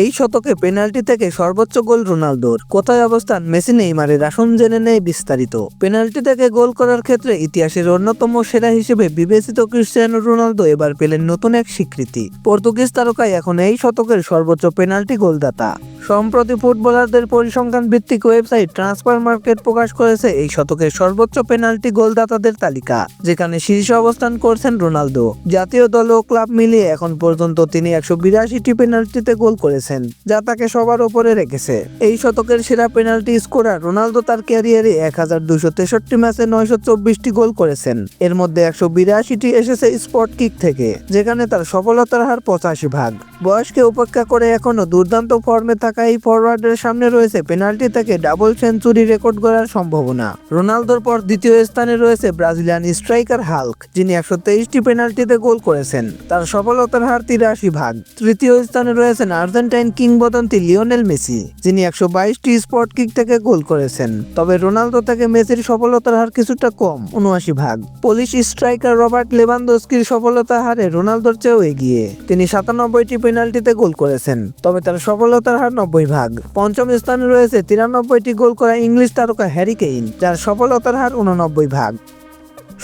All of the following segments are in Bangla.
এই শতকে পেনাল্টি থেকে সর্বোচ্চ গোল রোনালদোর। কোথায় অবস্থান? মেসি নেইমারের আসন জেনে নেয় বিস্তারিত। পেনাল্টি থেকে গোল করার ক্ষেত্রে ইতিহাসের অন্যতম সেরা হিসেবে বিবেচিত ক্রিস্টিয়ানো রোনালদো এবার পেলেন নতুন এক স্বীকৃতি। পর্তুগিজ তারকায় এখন এই শতকের সর্বোচ্চ পেনাল্টি গোলদাতা। সম্প্রতি ফুটবলারদের পরিসংখ্যান ভিত্তিক ওয়েবসাইট ট্রান্সফার মার্কেট প্রকাশ করেছে এই শতকের সর্বোচ্চ পেনাল্টি গোলদাতাদের তালিকা, যেখানে শীর্ষে অবস্থান করছেন রোনালদো। জাতীয় দল ও ক্লাব মিলিয়ে এখন পর্যন্ত তিনি একশো বিরাশিটি পেনাল্টিতে গোল করেছেন, যা তাকে সবার ওপরে রেখেছে। এই শতকের সেরা পেনাল্টি স্কোরার রোনালদো তার ক্যারিয়ারে এক হাজার দুশো তেষট্টি ম্যাচে নয়শো চব্বিশটি গোল করেছেন। এর মধ্যে একশো বিরাশিটি এসেছে স্পট কিক থেকে, যেখানে তার সফলতার হার পঁচাশি ভাগ। বয়সকে উপেক্ষা করে এখনও দুর্দান্ত ফর্মে থাকা এই ফরওয়ার্ডের সামনে রয়েছে পেনাল্টি থেকে ডাবল সেঞ্চুরি রেকর্ড করার সম্ভাবনা। রোনালদোর পর দ্বিতীয় স্থানে রয়েছে ব্রাজিলিয়ান স্ট্রাইকার হাল্ক যিনি একশো তেইশটি পেনাল্টিতে গোল করেছেন। তার সফলতার হার তিরাশি ভাগ। তৃতীয় স্থানে রয়েছেন আর্জেন্টাইন কিংবদন্তি লিওনেল মেসি, যিনি একশো বাইশটি স্পট কিক থেকে গোল করেছেন। তবে রোনালদো থেকে মেসির সফলতার হার কিছুটা কম, উনআশি ভাগ। পুলিশ স্ট্রাইকার রবার্ট লেভানদস্কির সফলতার হারে রোনালদোর চেয়েও এগিয়ে। তিনি সাতানব্বইটি পেনাল্টিতে গোল করেছেন। তবে তার সফলতার হার নব্বই ভাগ। পঞ্চম স্থানে রয়েছে তিরানব্বইটি গোল করা ইংলিশ তারকা হ্যারি কেইন, যার সফলতার হার উননব্বই ভাগ।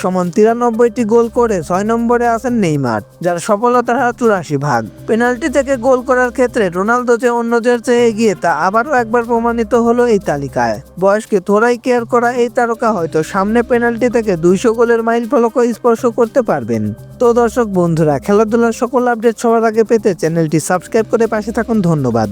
সমান তিরানব্বইটি গোল করে ছয় নম্বরে আছেন নেইমার, যার সফলতার হার চুরাশি ভাগ। পেনাল্টি থেকে গোল করার ক্ষেত্রে রোনালদো যে অন্যদের চেয়ে এগিয়ে, তা আবারও একবার প্রমাণিত হলো এই তালিকায়। বয়সকে থোড়াই কেয়ার করা এই তারকা হয়তো সামনে পেনাল্টি থেকে দুইশো গোলের মাইল ফলকও স্পর্শ করতে পারবেন। তো দর্শক বন্ধুরা, খেলাধুলার সকল আপডেট সবার আগে পেতে চ্যানেলটি সাবস্ক্রাইব করে পাশে থাকুন। ধন্যবাদ।